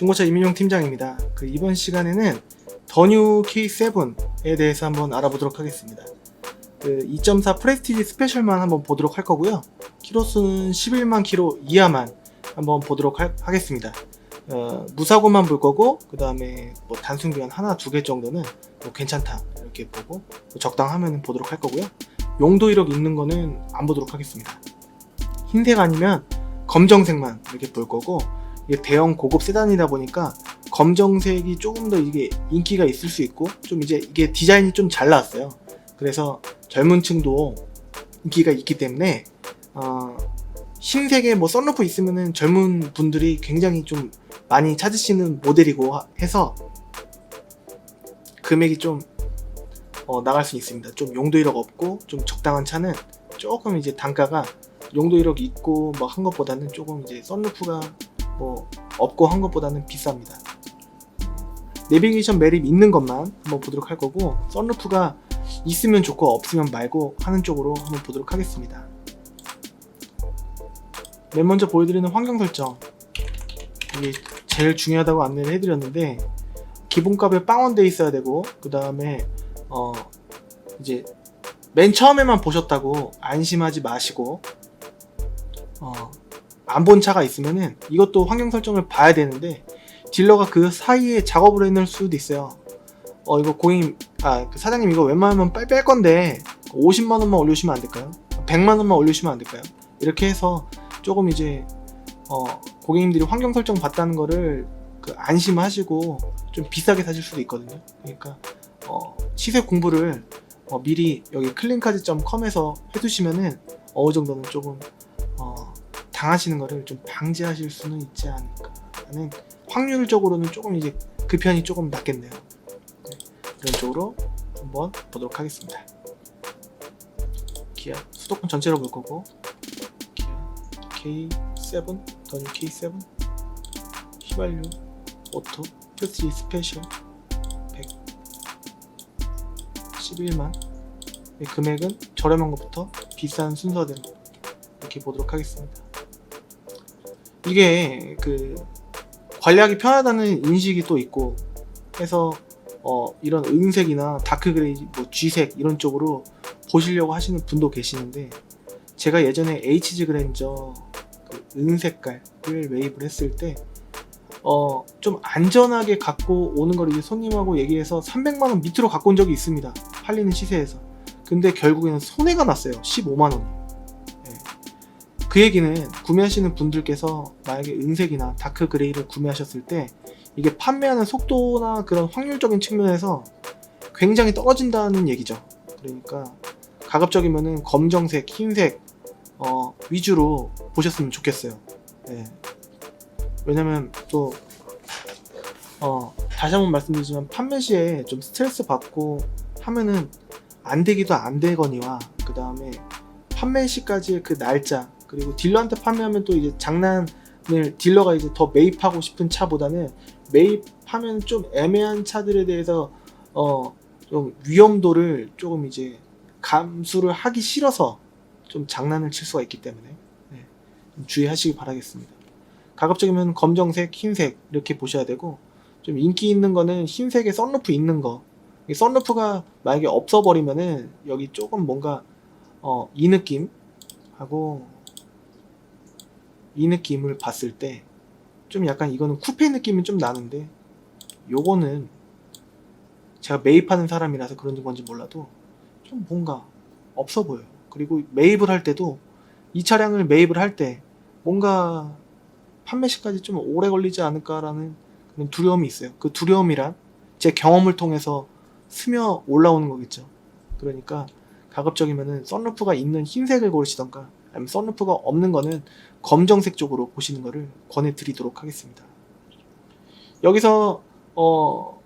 중고차 이민용 팀장입니다. 그 이번 시간에는 더뉴 K7에 대해서 한번 알아보도록 하겠습니다. 그 2.4 프레스티지 스페셜만 한번 보도록 할 거고요. 키로수는 11만 키로 이하만 한번 보도록 하, 겠습니다 무사고만 볼 거고 그 다음에 뭐 단순 기간 하나 두 개 정도는 뭐 괜찮다 이렇게 보고 뭐 적당하면 보도록 할 거고요. 용도 이력 있는 거는 안 보도록 하겠습니다. 흰색 아니면 검정색만 이렇게 볼 거고 대형 고급 세단이다 보니까 검정색이 조금 더 이게 인기가 있을 수 있고 좀 이제 이게 디자인이 좀 잘 나왔어요. 그래서 젊은 층도 인기가 있기 때문에 어, 흰색에 뭐 썬루프 있으면은 젊은 분들이 굉장히 좀 많이 찾으시는 모델이고 하- 해서 금액이 좀 어, 나갈 수 있습니다. 좀 용도 이력 없고 좀 적당한 차는 조금 이제 단가가 용도 이력 있고 뭐 한 것보다는 조금 이제 썬루프가 뭐 없고 한 것보다는 비쌉니다. 내비게이션 매립 있는 것만 한번 보도록 할 거고 썬루프가 있으면 좋고 없으면 말고 하는 쪽으로 한번 보도록 하겠습니다. 맨 먼저 보여드리는 환경 설정 이게 제일 중요하다고 안내를 해드렸는데 기본값에 빵원돼 있어야 되고 그 다음에 어 이제 맨 처음에만 보셨다고 안심하지 마시고 어, 안 본 차가 있으면은 이것도 환경 설정을 봐야 되는데 딜러가 그 사이에 작업을 해놓을 수도 있어요. 어 이거 고객님 아그 사장님 이거 웬만하면 빨리 뺄 건데 50만 원만 올려주시면 안 될까요? 100만 원만 올려주시면 안 될까요? 이렇게 해서 조금 이제 어 고객님들이 환경 설정 봤다는 거를 그 안심하시고 좀 비싸게 사실 수도 있거든요. 그러니까 어 시세 공부를 어, 미리 여기 클린카드.com에서 해두시면은 어느 정도는 조금 어, 당하시는 거를 좀 방지하실 수는 있지 않을까 하는 확률적으로는 조금 이제 그 편이 조금 낫겠네요. 네, 이런 쪽으로 한번 보도록 하겠습니다. 기아 수도권 전체로 볼 거고 기아 K7 더뉴 K7 휘발유 오토 프레스티 스페셜 100 11만 이 금액은 저렴한 것부터 비싼 순서대로 이렇게 보도록 하겠습니다. 이게 그 관리하기 편하다는 인식이 또 있고 해서 어 이런 은색이나 다크 그레이, 뭐 G색 이런 쪽으로 보시려고 하시는 분도 계시는데 제가 예전에 HG 그랜저 그 은색깔을 매입을 했을 때 어, 좀 안전하게 갖고 오는 걸 이제 손님하고 얘기해서 300만원 밑으로 갖고 온 적이 있습니다. 팔리는 시세에서. 근데 결국에는 손해가 났어요. 15만원이. 그 얘기는 구매하시는 분들께서 만약에 은색이나 다크 그레이를 구매하셨을 때 이게 판매하는 속도나 그런 확률적인 측면에서 굉장히 떨어진다는 얘기죠. 그러니까 가급적이면은 검정색, 흰색 어, 위주로 보셨으면 좋겠어요. 예. 왜냐면 또 어, 다시 한번 말씀드리지만 판매 시에 좀 스트레스 받고 하면은 안 되기도 안 되거니와 그 다음에 판매 시까지의 그 날짜 그리고 딜러한테 판매하면 또 이제 장난을 딜러가 이제 더 매입하고 싶은 차보다는 매입하면 좀 애매한 차들에 대해서 어 좀 위험도를 조금 이제 감수를 하기 싫어서 좀 장난을 칠 수가 있기 때문에 네, 좀 주의하시기 바라겠습니다. 가급적이면 검정색, 흰색 이렇게 보셔야 되고 좀 인기 있는 거는 흰색에 썬루프 있는 거. 이 썬루프가 만약에 없어버리면은 여기 조금 뭔가 어, 이 느낌 하고 이 느낌을 봤을 때 좀 약간 이거는 쿠페 느낌이 좀 나는데 요거는 제가 매입하는 사람이라서 그런 건지 몰라도 좀 뭔가 없어 보여요. 그리고 매입을 할 때도 이 차량을 매입을 할 때 뭔가 판매 시까지 좀 오래 걸리지 않을까라는 그런 두려움이 있어요. 그 두려움이란 제 경험을 통해서 스며 올라오는 거겠죠. 그러니까 가급적이면은 썬루프가 있는 흰색을 고르시던가 아니면 썬루프가 없는 거는 검정색 쪽으로 보시는 거를 권해드리도록 하겠습니다. 여기서 어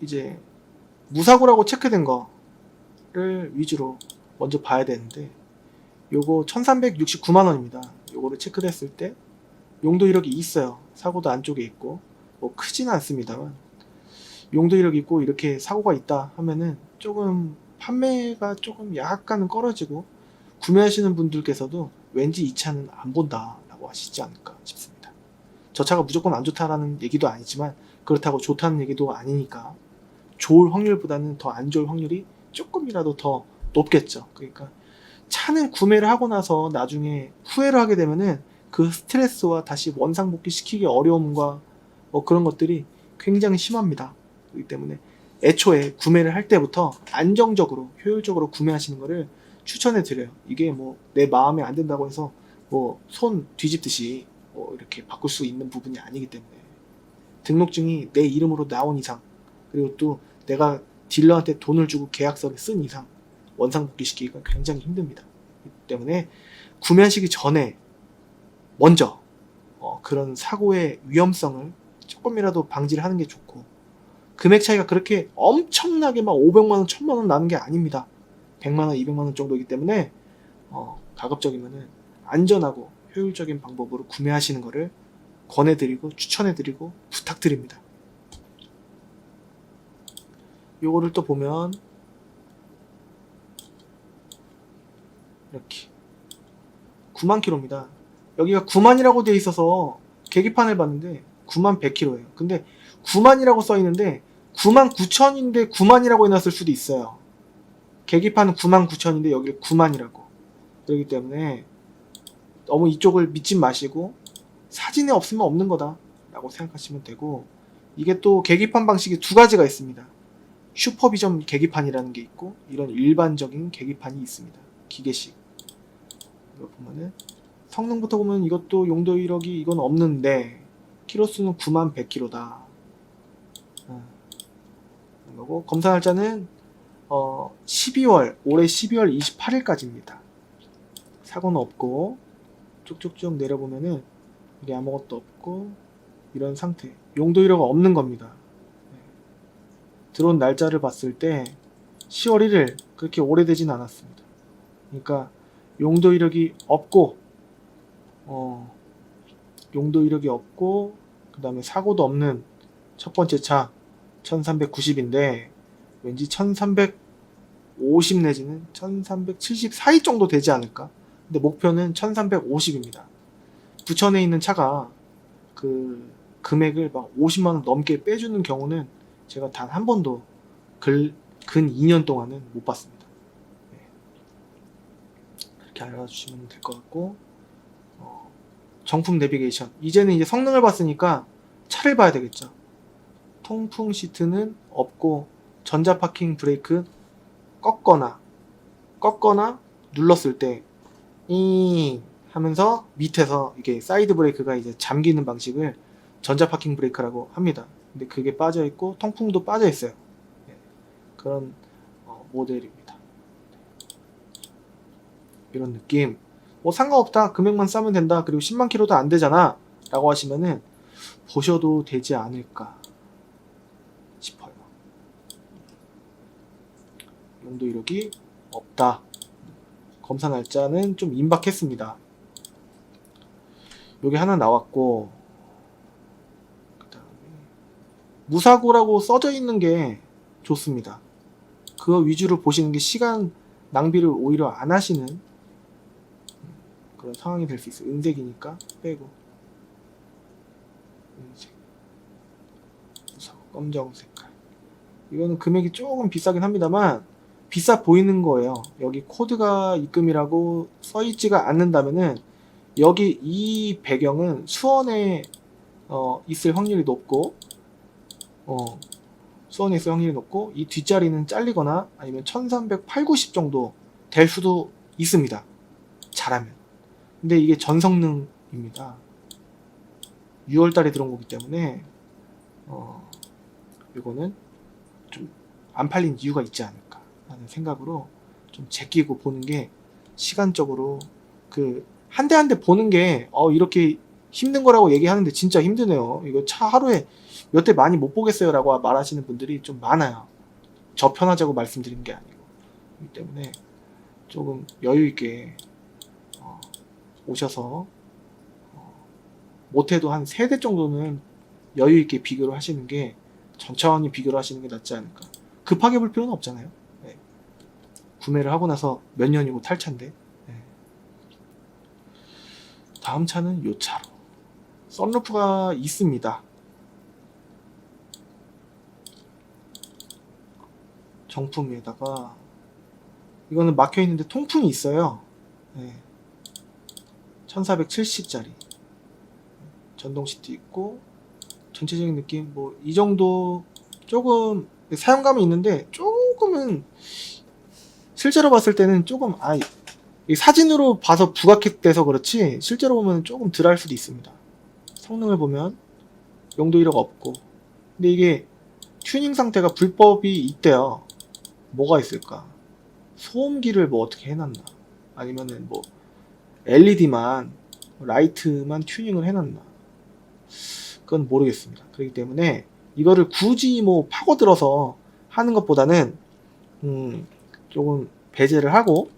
이제 무사고라고 체크된 거를 위주로 먼저 봐야 되는데 요거 1369만 원입니다. 요거를 체크를 했을 때 용도 이력이 있어요. 사고도 안쪽에 있고 뭐 크지는 않습니다만 용도 이력이 있고 이렇게 사고가 있다 하면은 조금 판매가 조금 약간은 떨어지고 구매하시는 분들께서도 왠지 이 차는 안 본다라고 하시지 않을까 싶습니다. 저 차가 무조건 안 좋다라는 얘기도 아니지만 그렇다고 좋다는 얘기도 아니니까 좋을 확률보다는 더 안 좋을 확률이 조금이라도 더 높겠죠. 그러니까 차는 구매를 하고 나서 나중에 후회를 하게 되면은 그 스트레스와 다시 원상복귀 시키기 어려움과 뭐 그런 것들이 굉장히 심합니다. 그렇기 때문에 애초에 구매를 할 때부터 안정적으로 효율적으로 구매하시는 것을 추천해 드려요. 이게 뭐 내 마음에 안 든다고 해서 뭐 손 뒤집듯이 뭐 이렇게 바꿀 수 있는 부분이 아니기 때문에 등록증이 내 이름으로 나온 이상 그리고 또 내가 딜러한테 돈을 주고 계약서를 쓴 이상 원상 복귀 시키기가 굉장히 힘듭니다. 때문에 구매하시기 전에 먼저 어, 그런 사고의 위험성을 조금이라도 방지를 하는 게 좋고 금액 차이가 그렇게 엄청나게 막 500만 원, 1000만 원 나는 게 아닙니다. 100만 원, 200만 원 정도이기 때문에 어, 가급적이면은 안전하고 효율적인 방법으로 구매하시는 것을 권해드리고 추천해드리고 부탁드립니다. 요거를 또 보면 이렇게 9만 킬로입니다. 여기가 9만이라고 되어 있어서 계기판을 봤는데 9만 100킬로예요. 근데 9만이라고 써 있는데 9만 9천인데 9만이라고 해놨을 수도 있어요. 계기판은 9만 9천인데 여기를 9만이라고. 그렇기 때문에 너무 이쪽을 믿지 마시고 사진에 없으면 없는 거다 라고 생각하시면 되고 이게 또 계기판 방식이 두 가지가 있습니다. 슈퍼비전 계기판이라는 게 있고 이런 일반적인 계기판이 있습니다. 기계식. 이거 보면은 성능부터 보면 이것도 용도 1억이 이건 없는데 키로수는 9만 100km다. 거고 검사 날짜는 어 12월 올해 12월 28일까지입니다. 사고는 없고 쭉쭉쭉 내려보면은 이게 아무것도 없고 이런 상태. 용도 1호가 없는 겁니다. 네. 들어온 날짜를 봤을 때 10월 1일 그렇게 오래되진 않았습니다. 그러니까 용도 이력이 없고 어 용도 이력이 없고 그 다음에 사고도 없는 첫 번째 차 1390인데 왠지 1350 내지는 1370 사이 정도 되지 않을까? 근데 목표는 1350입니다. 부천에 있는 차가 그 금액을 막 50만 원 넘게 빼주는 경우는 제가 단 한 번도 글, 근 2년 동안은 못 봤습니다. 네. 그렇게 알아주시면 될 것 같고 어, 정품 내비게이션. 이제는 이제 성능을 봤으니까 차를 봐야 되겠죠. 통풍 시트는 없고 전자 파킹 브레이크 꺾거나 꺾거나 눌렀을 때 이 하면서 밑에서 이게 사이드 브레이크가 이제 잠기는 방식을 전자 파킹 브레이크라고 합니다. 근데 그게 빠져 있고 통풍도 빠져 있어요. 네, 그런 어, 모델입니다. 이런 느낌. 뭐 상관없다. 금액만 싸면 된다. 그리고 10만 킬로도 안 되잖아. 라고 하시면은 보셔도 되지 않을까 싶어요. 용도 이력이 없다. 검사 날짜는 좀 임박했습니다. 여기 하나 나왔고 그다음에 무사고라고 써져 있는 게 좋습니다. 그거 위주로 보시는 게 시간 낭비를 오히려 안 하시는 그런 상황이 될 수 있어요. 은색이니까 빼고 은색 검정 색깔 이거는 금액이 조금 비싸긴 합니다만 비싸 보이는 거예요. 여기 코드가 입금이라고 써 있지가 않는다면은 여기 이 배경은 수원에 어, 있을 확률이 높고 어, 수원에 있을 확률이 높고 이 뒷자리는 잘리거나 아니면 1308, 90 정도 될 수도 있습니다. 잘하면. 근데 이게 전성능입니다. 6월 달에 들어온 거기 때문에 어, 이거는 좀 안 팔린 이유가 있지 않을까 하는 생각으로 좀 제끼고 보는 게 시간적으로 그 한 대 한 대 보는 게 어, 이렇게 힘든 거라고 얘기하는데 진짜 힘드네요. 이거 차 하루에 몇 대 많이 못 보겠어요 라고 말하시는 분들이 좀 많아요. 저 편하자고 말씀드린 게 아니고 그렇기 때문에 조금 여유 있게 어, 오셔서 어, 못해도 한 세 대 정도는 여유 있게 비교를 하시는 게 천천히 비교를 하시는 게 낫지 않을까. 급하게 볼 필요는 없잖아요. 네. 구매를 하고 나서 몇 년이고 탈차인데. 네. 다음 차는 요 차로 썬루프가 있습니다. 정품에다가 이거는 막혀 있는데 통풍이 있어요. 네. 1470짜리 전동 시트 있고 전체적인 느낌 뭐 이 정도 조금 사용감이 있는데 조금은 실제로 봤을 때는 조금 아 이 사진으로 봐서 부각돼서 그렇지 실제로 보면 조금 덜할 수도 있습니다. 성능을 보면 용도 이력 없고 근데 이게 튜닝 상태가 불법이 있대요. 뭐가 있을까? 소음기를 뭐 어떻게 해놨나? 아니면은 뭐 LED만 라이트만 튜닝을 해놨나? 그건 모르겠습니다. 그렇기 때문에 이거를 굳이 뭐 파고들어서 하는 것보다는 음 조금 배제를 하고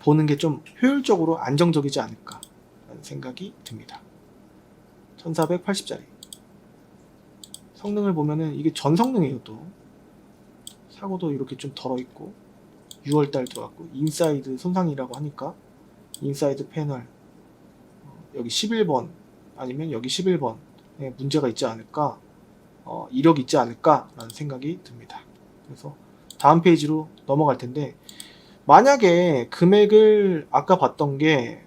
보는 게 좀 효율적으로 안정적이지 않을까 라는 생각이 듭니다. 1480짜리 성능을 보면은 이게 전 성능이에요 또 사고도 이렇게 좀 덜어 있고 6월달 들어갔고 인사이드 손상이라고 하니까 인사이드 패널 어, 여기 11번 아니면 여기 11번에 문제가 있지 않을까 어, 이력 있지 않을까라는 생각이 듭니다. 그래서 다음 페이지로 넘어갈 텐데 만약에 금액을 아까 봤던 게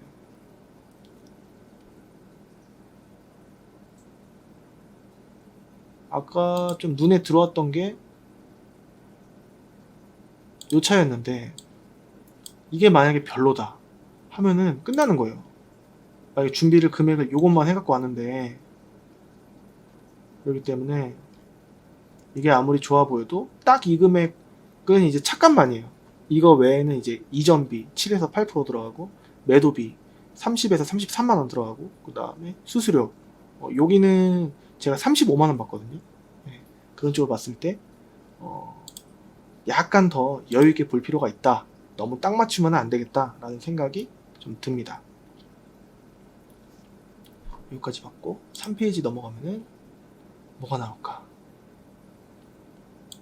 아까 좀 눈에 들어왔던 게 요 차였는데 이게 만약에 별로다 하면은 끝나는 거예요. 만약에 준비를 금액을 요것만 해갖고 왔는데 그렇기 때문에 이게 아무리 좋아 보여도 딱 이 금액 은 이제 착값만이에요. 이거 외에는 이제 이전비 7에서 8% 들어가고 매도비 30에서 33만 원 들어가고 그 다음에 수수료 어, 여기는 제가 35만 원 받거든요. 네, 그런 쪽으로 봤을 때 어, 약간 더 여유 있게 볼 필요가 있다. 너무 딱 맞추면 안 되겠다라는 생각이 좀 듭니다. 여기까지 봤고 3페이지 넘어가면은 뭐가 나올까?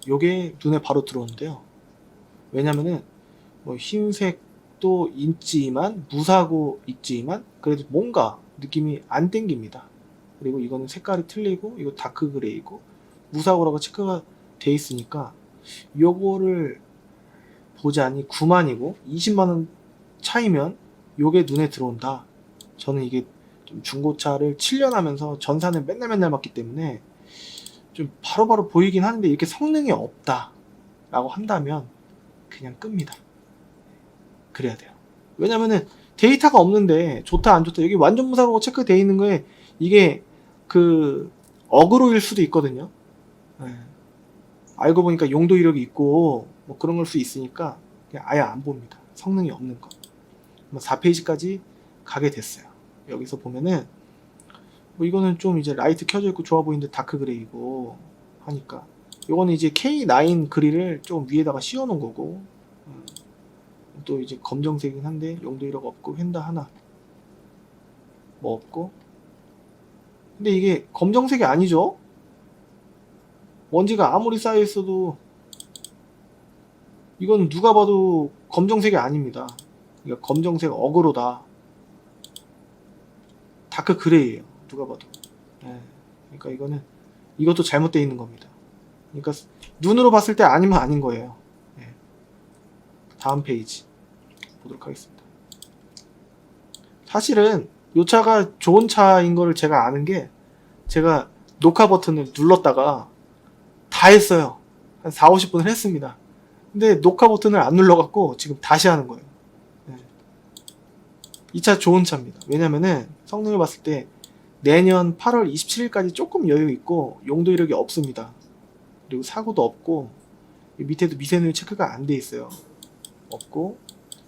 요게 눈에 바로 들어오는데요. 왜냐면은 뭐 흰색도 있지만 무사고 있지만 그래도 뭔가 느낌이 안 땡깁니다. 그리고 이거는 색깔이 틀리고 이거 다크 그레이고 무사고라고 체크가 돼 있으니까 요거를 보자니 9만이고 20만 원 차이면 요게 눈에 들어온다. 저는 이게 좀 중고차를 7년 하면서 전산을 맨날 맨날 맞기 때문에 좀 바로 바로 보이긴 하는데 이렇게 성능이 없다 라고 한다면 그냥 끕니다. 그래야 돼요. 왜냐면은 데이터가 없는데 좋다 안 좋다 여기 완전 무사로 체크되어 있는 거에 이게 그 어그로일 수도 있거든요. 네. 알고 보니까 용도 이력이 있고 뭐 그런 걸 수 있으니까 그냥 아예 안 봅니다. 성능이 없는 거. 4페이지까지 가게 됐어요. 여기서 보면은 뭐 이거는 좀 이제 라이트 켜져 있고 좋아 보이는데 다크 그레이고 하니까. 요거는 이제 K9 그릴을 좀 위에다가 씌워 놓은 거고. 음, 또 이제 검정색이긴 한데 용도 이력 없고 휀다 하나 뭐 없고. 근데 이게 검정색이 아니죠? 먼지가 아무리 쌓여 있어도 이건 누가 봐도 검정색이 아닙니다. 그러니까 검정색 어그로다. 다크 그레이예요 누가 봐도. 예. 그러니까 이거는 이것도 잘못되어 있는 겁니다. 그러니까 눈으로 봤을 때 아니면 아닌 거예요. 예. 다음 페이지 보도록 하겠습니다. 사실은 이 차가 좋은 차인 거를 제가 아는 게 제가 녹화 버튼을 눌렀다가 다 했어요. 한 4, 50분을 했습니다. 근데 녹화 버튼을 안 눌러갖고 지금 다시 하는 거예요. 이차 좋은 차입니다. 왜냐면은 성능을 봤을 때 내년 8월 27일까지 조금 여유 있고 용도 이력이 없습니다. 그리고 사고도 없고 밑에도 미세누리 체크가 안 돼 있어요. 없고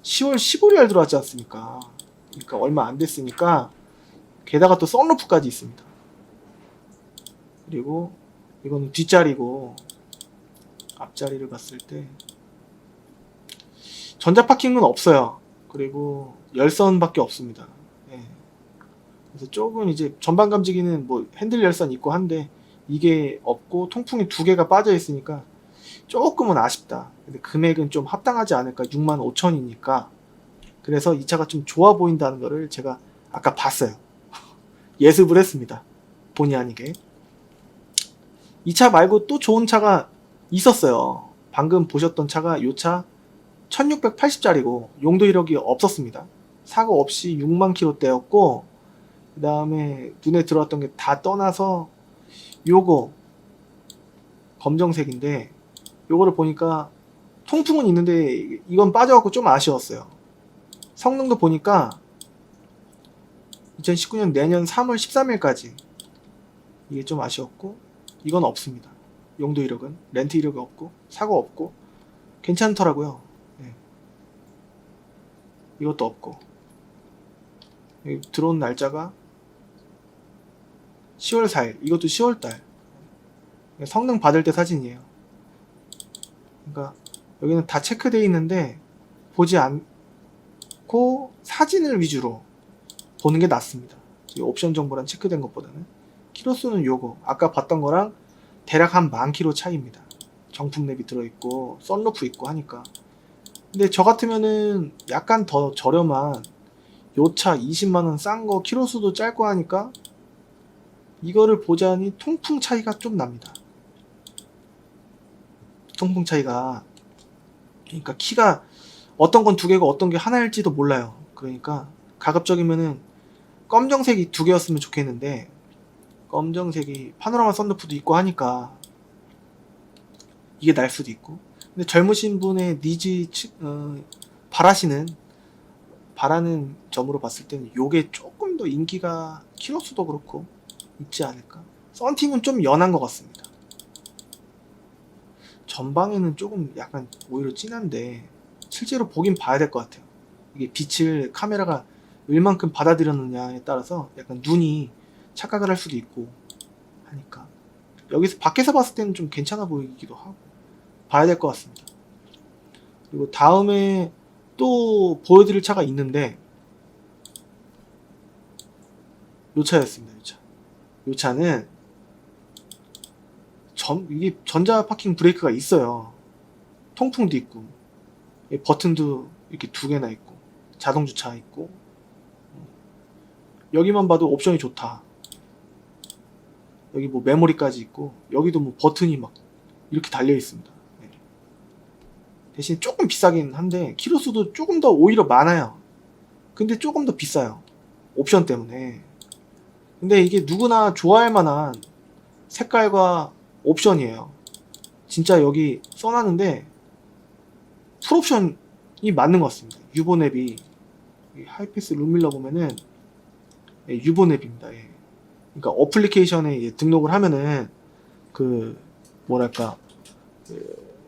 10월 15일 들어왔지 않습니까? 그러니까 얼마 안 됐으니까 게다가 또 썬루프까지 있습니다. 그리고 이거는 뒷자리고 앞자리를 봤을 때 전자 파킹은 없어요. 그리고 열선밖에 없습니다. 예. 그래서 조금 이제 전방 감지기는 뭐 핸들 열선 있고 한데 이게 없고 통풍이 두 개가 빠져 있으니까 조금은 아쉽다. 근데 금액은 좀 합당하지 않을까? 6만 5천이니까. 그래서 이 차가 좀 좋아 보인다는 거를 제가 아까 봤어요. 예습을 했습니다. 본의 아니게. 이 차 말고 또 좋은 차가 있었어요. 방금 보셨던 차가 이 차 1680짜리고 용도 이력이 없었습니다. 사고 없이 6만 킬로대였고 그 다음에 눈에 들어왔던 게 다 떠나서 요거 검정색인데 요거를 보니까 통풍은 있는데 이건 빠져갖고 좀 아쉬웠어요. 성능도 보니까 2019년 내년 3월 13일까지 이게 좀 아쉬웠고 이건 없습니다. 용도 이력은 렌트 이력이 없고 사고 없고 괜찮더라고요. 네. 이것도 없고 들어온 날짜가 10월 4일 이것도 10월 달 성능 받을 때 사진이에요. 그러니까 여기는 다 체크되어 있는데 보지 않고 사진을 위주로 보는 게 낫습니다. 이 옵션 정보란 체크된 것보다는 키로수는 요거 아까 봤던 거랑 대략 한만 킬로 차이입니다. 정품 랩이 들어있고 썬루프 있고 하니까 근데 저 같으면은 약간 더 저렴한 요차 20만원 싼 거 키로수도 짧고 하니까 이거를 보자니 통풍 차이가 좀 납니다. 통풍 차이가 그러니까 키가 어떤 건 두 개고 어떤 게 하나일지도 몰라요. 그러니까 가급적이면은 검정색이 두 개였으면 좋겠는데 검정색이 파노라마 썬루프도 있고 하니까 이게 날 수도 있고 근데 젊으신 분의 니즈 치- 어, 바라시는 바라는 점으로 봤을 때는 요게 조금 더 인기가 키로수도 그렇고 있지 않을까 썬팅은 좀 연한 것 같습니다 전방에는 조금 약간 오히려 진한데 실제로 보긴 봐야 될 것 같아요 이게 빛을 카메라가 얼만큼 받아들였느냐에 따라서 약간 눈이 착각을 할 수도 있고 하니까 여기서 밖에서 봤을 때는 좀 괜찮아 보이기도 하고 봐야 될 것 같습니다. 그리고 다음에 또 보여드릴 차가 있는데 요 차였습니다. 요 차. 요 차는 전 이게 전자 파킹 브레이크가 있어요. 통풍도 있고 이 버튼도 이렇게 두 개나 있고 자동 주차 있고 여기만 봐도 옵션이 좋다. 여기 뭐 메모리까지 있고 여기도 뭐 버튼이 막 이렇게 달려 있습니다. 네. 대신 조금 비싸긴 한데 키로수도 조금 더 오히려 많아요. 근데 조금 더 비싸요. 옵션 때문에. 근데 이게 누구나 좋아할 만한 색깔과 옵션이에요. 진짜 여기 써놨는데 풀옵션이 맞는 것 같습니다. 유보냅이 이 하이패스 룸밀러 보면은 예, 유보냅입니다. 예. 그러니까 어플리케이션에 예, 등록을 하면은 그 뭐랄까 그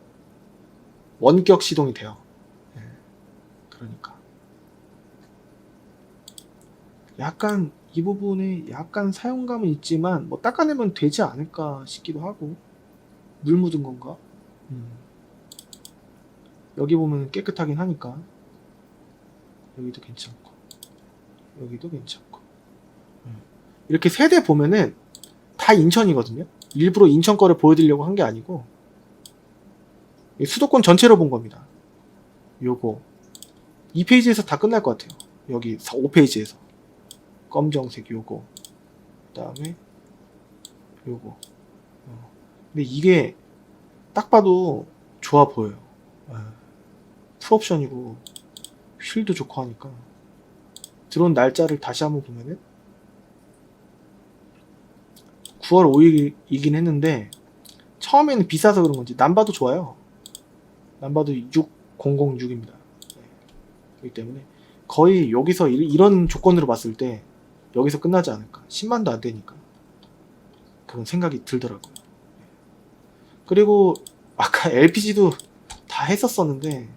원격 시동이 돼요. 예. 그러니까 약간 이 부분에 약간 사용감은 있지만 뭐 닦아내면 되지 않을까 싶기도 하고 물 묻은 건가? 음. 여기 보면 깨끗하긴 하니까 여기도 괜찮고 여기도 괜찮고 이렇게 세대 보면은 다 인천이거든요. 일부러 인천 거를 보여드리려고 한 게 아니고 이 수도권 전체로 본 겁니다. 요거 이 페이지에서 다 끝날 것 같아요. 여기 5페이지에서 검정색 요거 그다음에 요거 어. 근데 이게 딱 봐도 좋아 보여요. 예. 풀옵션이고 휠도 좋고 하니까 들어온 날짜를 다시 한번 보면은 9월 5일이긴 했는데 처음에는 비싸서 그런 건지 남바도 좋아요. 남바도 6006입니다. 그렇기 때문에 거의 여기서 이- 이런 조건으로 봤을 때 여기서 끝나지 않을까. 10만도 안 되니까. 그런 생각이 들더라고요. 그리고 아까 LPG도 다 했었었는데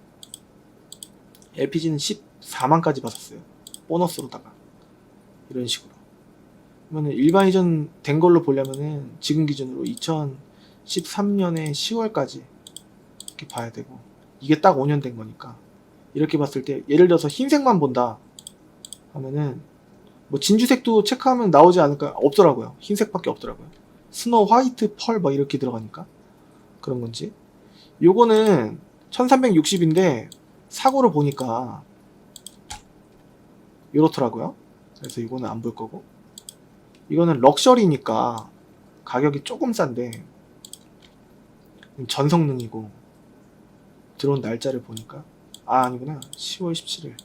LPG는 14만까지 받았어요. 보너스로다가 이런 식으로. 그러면 일반 이전 된 걸로 보려면은 지금 기준으로 2013년에 10월까지 이렇게 봐야 되고 이게 딱 5년 된 거니까 이렇게 봤을 때 예를 들어서 흰색만 본다 하면은 뭐 진주색도 체크하면 나오지 않을까? 없더라고요. 흰색밖에 없더라고요. 스노우 화이트 펄 막 이렇게 들어가니까 그런 건지. 요거는 1360인데 사고를 보니까 이렇더라고요. 그래서 이거는 안 볼 거고. 이거는 럭셔리니까 가격이 조금 싼데 전성능이고 들어온 날짜를 보니까. 아 아니구나. 10월 17일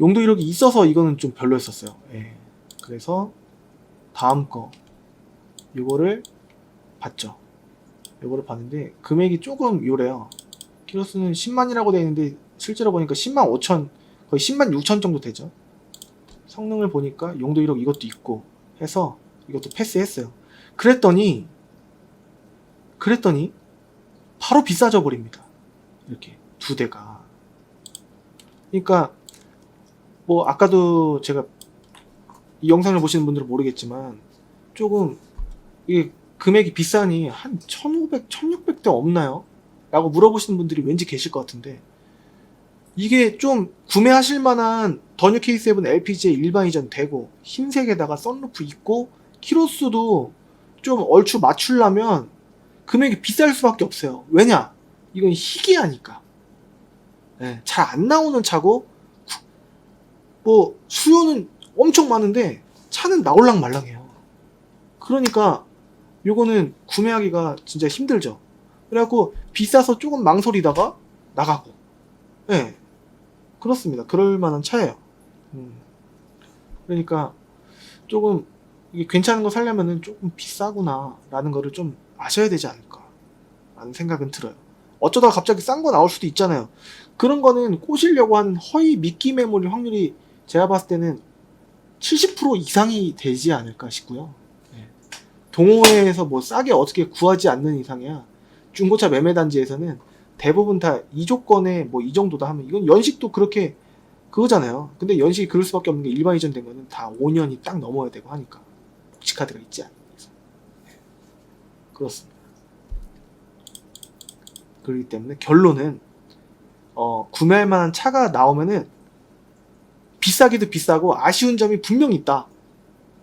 용도 이력이 있어서 이거는 좀 별로였었어요. 예. 그래서 다음 거 요거를 봤죠. 요거를 봤는데 금액이 조금 요래요. 키로수는 10만이라고 되어 있는데 실제로 보니까 10만 5천 거의 10만 6천 정도 되죠. 성능을 보니까 용도 이력 이것도 있고 해서 이것도 패스했어요. 그랬더니 그랬더니 바로 비싸져 버립니다. 이렇게 두 대가. 그러니까 뭐 아까도 제가 이 영상을 보시는 분들은 모르겠지만 조금 이게 금액이 비싸니 한 1500, 1600대 없나요? 라고 물어보시는 분들이 왠지 계실 것 같은데 이게 좀 구매하실 만한 더뉴 K7 LPG에 일반 이전 되고 흰색에다가 썬루프 있고 키로수도 좀 얼추 맞추려면 금액이 비쌀 수밖에 없어요. 왜냐? 이건 희귀하니까. 예, 잘안 나오는 차고 뭐 수요는 엄청 많은데 차는 나올랑 말랑해요. 그러니까 요거는 구매하기가 진짜 힘들죠. 그래갖고 비싸서 조금 망설이다가 나가고. 예. 그렇습니다. 그럴 만한 차예요. 음. 그러니까 조금 이게 괜찮은 거 살려면은 조금 비싸구나 라는 거를 좀 아셔야 되지 않을까 라는 생각은 들어요. 어쩌다가 갑자기 싼 거 나올 수도 있잖아요. 그런 거는 꼬시려고 하는 허위 미끼 매물일 확률이 제가 봤을 때는 70% 이상이 되지 않을까 싶고요. 예. 동호회에서 뭐 싸게 어떻게 구하지 않는 이상이야 중고차 매매 단지에서는 대부분 다 이 조건에 뭐 이 정도다 하면 이건 연식도 그렇게 그거잖아요. 근데 연식이 그럴 수밖에 없는 게 일반 이전된 거는 다 5년이 딱 넘어야 되고 하니까 복지카드가 있지 예. 그렇습니다. 그렇기 때문에 결론은 어, 구매할 만한 차가 나오면은 비싸기도 비싸고 아쉬운 점이 분명히 있다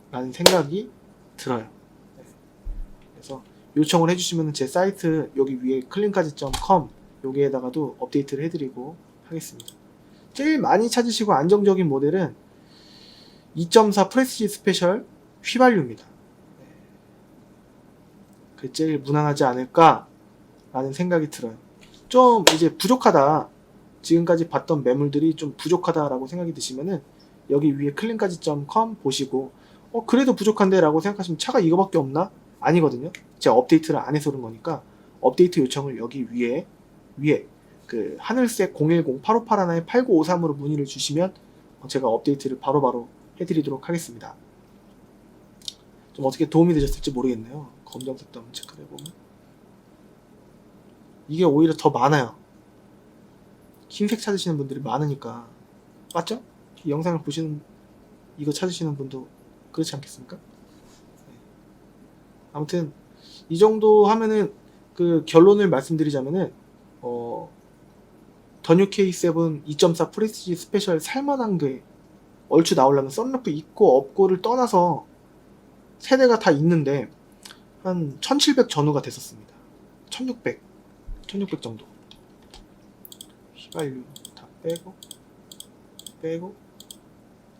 라는 생각이 들어요. 네. 그래서 요청을 해주시면 제 사이트 여기 위에 클린카지.com 여기에다가도 업데이트를 해드리고 하겠습니다. 제일 많이 찾으시고 안정적인 모델은 2.4 프레스티 스페셜 휘발유입니다. 네. 그 제일 무난하지 않을까 라는 생각이 들어요. 좀 이제 부족하다. 지금까지 봤던 매물들이 좀 부족하다라고 생각이 드시면은 여기 위에 클린까지.com 보시고 어 그래도 부족한데 라고 생각하시면 차가 이거밖에 없나? 아니거든요. 제가 업데이트를 안 해서 그런 거니까 업데이트 요청을 여기 위에 위에 그 하늘색 010-8581-8953으로 문의를 주시면 제가 업데이트를 바로바로 해드리도록 하겠습니다. 좀 어떻게 도움이 되셨을지 모르겠네요. 검정색도 한번 체크를 해보면 이게 오히려 더 많아요. 흰색 찾으시는 분들이 많으니까 맞죠? 이 영상을 보시는 이거 찾으시는 분도 그렇지 않겠습니까? 네. 아무튼 이 정도 하면은 그 결론을 말씀드리자면은 어 더뉴 K7 2.4 프레스티지 스페셜 살만한 게 얼추 나오려면 썬루프 있고 없고를 떠나서 세대가 다 있는데 한 1700 전후가 됐었습니다. 1600, 1600 정도. 휘발유 다 빼고 빼고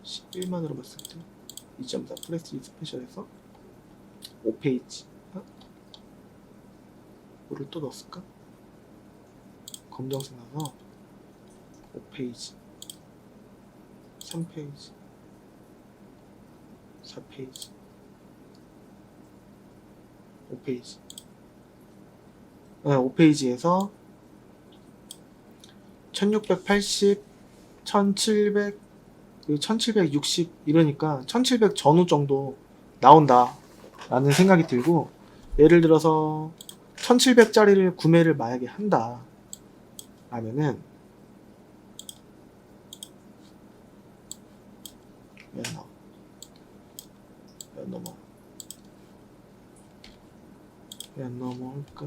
11만으로 봤을 때 2.4 프레스티지 스페셜에서 5페이지. 어? 뭐를 또 넣었을까? 검정색 나서 5페이지. 3페이지. 4페이지. 5페이지. 네, 5페이지에서 1680, 1700, 1760 이러니까 1700 전후 정도 나온다 라는 생각이 들고 예를 들어서 1700짜리를 구매를 만약에 한다 라면은 왜 나와? 왜 넘어? 왜 넘어올까?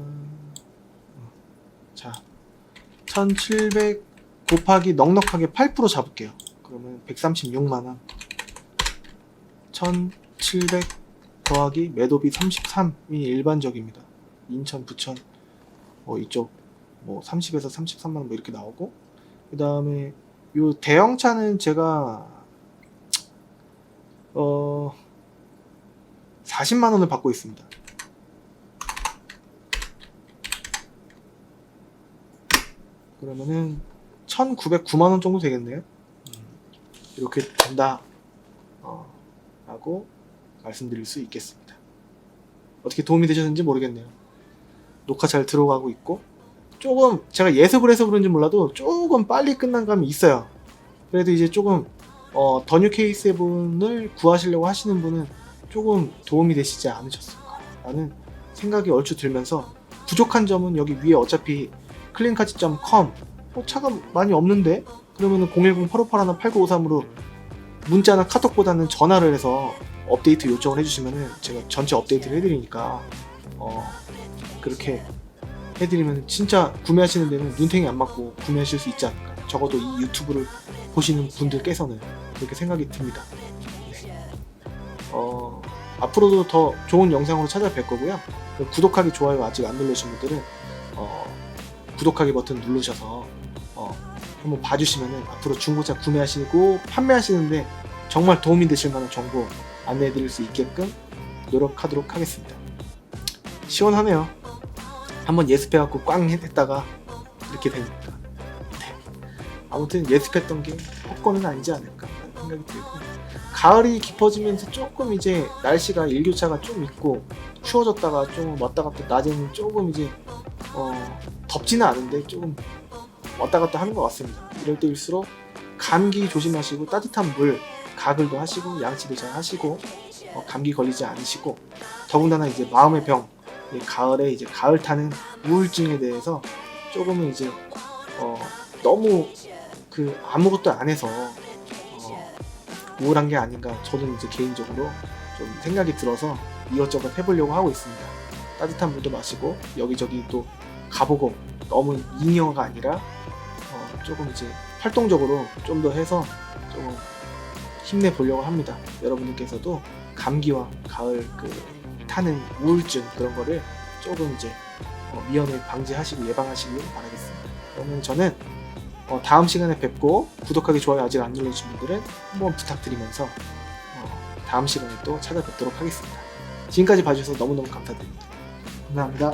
어. 자, 1700 곱하기 넉넉하게 8% 잡을게요. 그러면 136만원. 1700 더하기 매도비 33이 일반적입니다. 인천, 부천, 뭐 이쪽 뭐 30에서 33만원 뭐 이렇게 나오고 그 다음에 요 대형차는 제가 어 40만 원을 받고 있습니다. 그러면은 1,909만 원 정도 되겠네요. 음, 이렇게 된다. 어, 라고 말씀드릴 수 있겠습니다. 어떻게 도움이 되셨는지 모르겠네요. 녹화 잘 들어가고 있고 조금 제가 예습을 해서 그런지 몰라도 조금 빨리 끝난 감이 있어요. 그래도 이제 조금 어, 더뉴 K7을 구하시려고 하시는 분은 조금 도움이 되시지 않으셨을까 라는 생각이 얼추 들면서 부족한 점은 여기 위에 어차피 클린카지.com. 어, 차가 많이 없는데? 그러면은 010-858-8953으로 문자나 카톡보다는 전화를 해서 업데이트 요청을 해주시면은 제가 전체 업데이트를 해드리니까 어, 그렇게 해드리면 진짜 구매하시는 데는 눈탱이 안 맞고 구매하실 수 있지 않을까. 적어도 이 유튜브를 보시는 분들께서는 그렇게 생각이 듭니다. 네. 어, 앞으로도 더 좋은 영상으로 찾아뵐 거고요. 그 구독하기 좋아요 아직 안 누르신 분들은 어, 구독하기 버튼 누르셔서 어, 한번 봐주시면은 앞으로 중고차 구매하시고 판매하시는데 정말 도움이 되실 만한 정보 안내해 드릴 수 있게끔 노력하도록 하겠습니다. 시원하네요. 한번 예습해갖고 꽝 했다가 이렇게 되니까. 네. 아무튼 예습했던 게 헛거는 아니지 않을까 생각이 들고. 가을이 깊어지면서 조금 이제 날씨가 일교차가 좀 있고 추워졌다가 좀 왔다 갔다 낮에는 조금 이제 어, 덥지는 않은데 조금 왔다 갔다 하는 것 같습니다. 이럴 때일수록 감기 조심하시고 따뜻한 물 가글도 하시고 양치도 잘 하시고 어, 감기 걸리지 않으시고 더군다나 이제 마음의 병이 가을에 이제 가을 타는 우울증에 대해서 조금은 이제 어, 너무 그 아무것도 안 해서 어, 우울한 게 아닌가 저는 이제 개인적으로 좀 생각이 들어서 이것저것 해보려고 하고 있습니다. 따뜻한 물도 마시고 여기저기 또 가보고 너무 잉여가 아니라 어, 조금 이제 활동적으로 좀 더 해서 조금 힘내 보려고 합니다. 여러분들께서도 감기와 가을 그 타는 우울증 그런 거를 조금 이제 어, 미연에 방지하시고 예방하시길 바라겠습니다. 그러면 저는 어, 다음 시간에 뵙고 구독하기 좋아요 아직 안 눌러주신 분들은 한번 부탁드리면서 어, 다음 시간에 또 찾아뵙도록 하겠습니다. 지금까지 봐주셔서 너무너무 감사드립니다. 감사합니다.